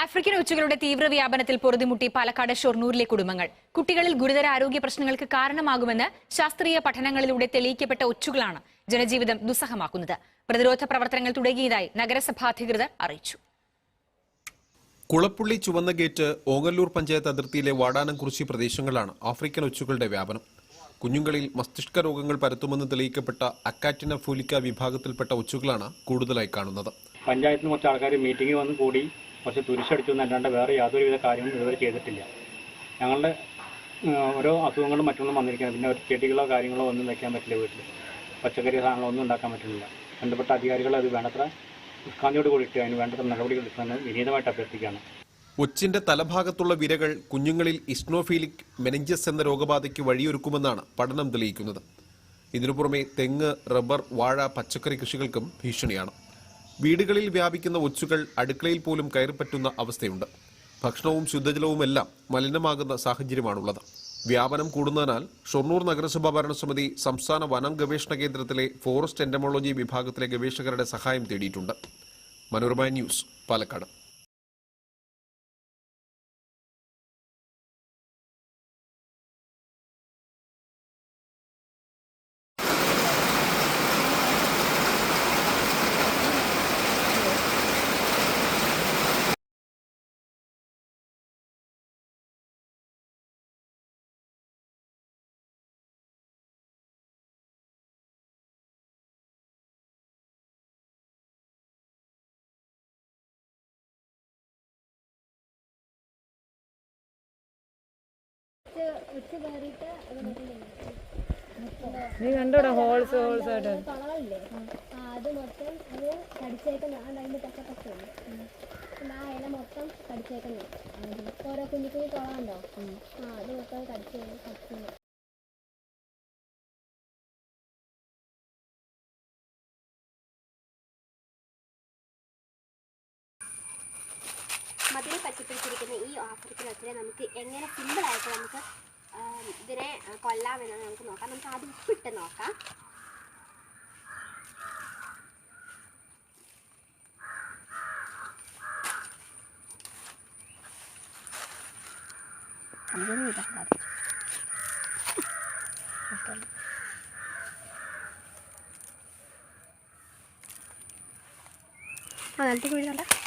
African ഒച്ചുകളുടെ തീവ്രവ്യാപനത്തിൽ പൊറുതിമുട്ടി Palakkad ഷൊർണൂരിലെ കുടുംബങ്ങൾ. കുട്ടികളിൽ ഗുരുതര ആരോഗ്യ പ്രശ്നങ്ങൾക്ക് കാരണമാകുമെന്ന് ശാസ്ത്രീയ പഠനങ്ങളിലൂടെ തെളിയിക്കപ്പെട്ട ഒച്ചുകളാണ് ജനജീവിതം ദുസ്സഹമാക്കുന്നത്. പ്രതിരോധ പ്രവർത്തനങ്ങൾ തുടങ്ങിയതായി നഗരസഭാ അധികൃതർ അറിയിച്ചു. കുളപ്പുള്ളി ചുവന്ന ഗേറ്റ് ഓങ്ങല്ലൂർ പഞ്ചായത്ത് അതിർത്തിയിലെ വാടാനംകുറിശി പ്രദേശങ്ങളാണ് ആഫ്രിക്കൻ ഒച്ചുകളുടെ വ്യാപനം. കുഞ്ഞുങ്ങളിൽ മസ്തിഷ്ക രോഗങ്ങൾ പരത്തുമെന്ന് തെളിയിക്കപ്പെട്ട അക്കാറ്റിന ഫൂലിക്ക വിഭാഗത്തിൽപ്പെട്ട ഒച്ചുകളാണ് കൂടുതലായി കാണുന്നത്. പഞ്ചായത്തിന് കുറച്ച് ആൾക്കാർ മീറ്റിംഗ് വന്ന് കൂടി കുറച്ച് തുരിശടിച്ചു എന്നല്ലാണ്ട് വേറെ യാതൊരുവിധ കാര്യങ്ങളും ഇതുവരെ ചെയ്തിട്ടില്ല. ഞങ്ങളുടെ ഓരോ അസുഖങ്ങളും മറ്റൊന്നും വന്നിരിക്കുന്നത് പിന്നെ ഒരു ചെടികളോ കാര്യങ്ങളോ ഒന്നും വെക്കാൻ പറ്റില്ല വീട്ടിൽ പച്ചക്കറി സാധനങ്ങളോ ഒന്നും ഉണ്ടാക്കാൻ പറ്റുന്നില്ല. ബന്ധപ്പെട്ട അധികാരികൾ അത് വേണ്ടത്ര കൂടി കൂടിയിട്ട് അതിന് വേണ്ടത്ര നടപടികൾ എടുക്കാൻ വിനീതമായിട്ട് അഭ്യർത്ഥിക്കുകയാണ്. ഒച്ചിന്റെ തലഭാഗത്തുള്ള വിരകൾ കുഞ്ഞുങ്ങളിൽ ഇസ്നോഫീലിക് മെനഞ്ചസ് എന്ന രോഗബാധയ്ക്ക് വഴിയൊരുക്കുമെന്നാണ് പഠനം തെളിയിക്കുന്നത്. ഇതിനു പുറമെ തെങ്ങ് റബ്ബർ വാഴ പച്ചക്കറി കൃഷികൾക്കും ഭീഷണിയാണ്. വീടുകളിൽ വ്യാപിക്കുന്ന ഒച്ചുകൾ അടുക്കളയിൽ പോലും കയറിപ്പറ്റുന്ന അവസ്ഥയുണ്ട്. ഭക്ഷണവും ശുദ്ധജലവുമെല്ലാം മലിനമാകുന്ന സാഹചര്യമാണുള്ളത്. വ്യാപനം കൂടുന്നതിനാൽ ഷൊർണൂർ നഗരസഭാ ഭരണസമിതി സംസ്ഥാന വനം ഗവേഷണ കേന്ദ്രത്തിലെ ഫോറസ്റ്റ് എൻഡമോളജി വിഭാഗത്തിലെ ഗവേഷകരുടെ സഹായം തേടിയിട്ടുണ്ട്. മനോരമ ന്യൂസ് പാലക്കാട്. നീ കണ്ടോടാ ഹോൾസ് ഹോൾസ് ആയിട്ട്? അത് മൊത്തം അത് കടിച്ചേക്കുന്ന ആ അതിന്റെ പച്ചപ്പച്ചുണ്ട് ആ ഇല മൊത്തം ഓരോ കുഞ്ഞു കുഞ്ഞു തുള ഉണ്ടോ ആ അത് മൊത്തം കടിച്ചു കടിച്ചു. മതിൽ പറ്റിപ്പിടിച്ചിരിക്കുന്ന ഈ ആഫ്രിക്കൻ ഒച്ചിനെ നമുക്ക് എങ്ങനെ സിമ്പിളായിട്ട് നമുക്ക് ഇതിനെ കൊല്ലാമെന്നാണ് നമുക്ക് നോക്കാം. നമുക്ക് ആദ്യം ഉപ്പിട്ട് നോക്കാം. നിലത്തേക്ക് വീഴുന്നുണ്ട്?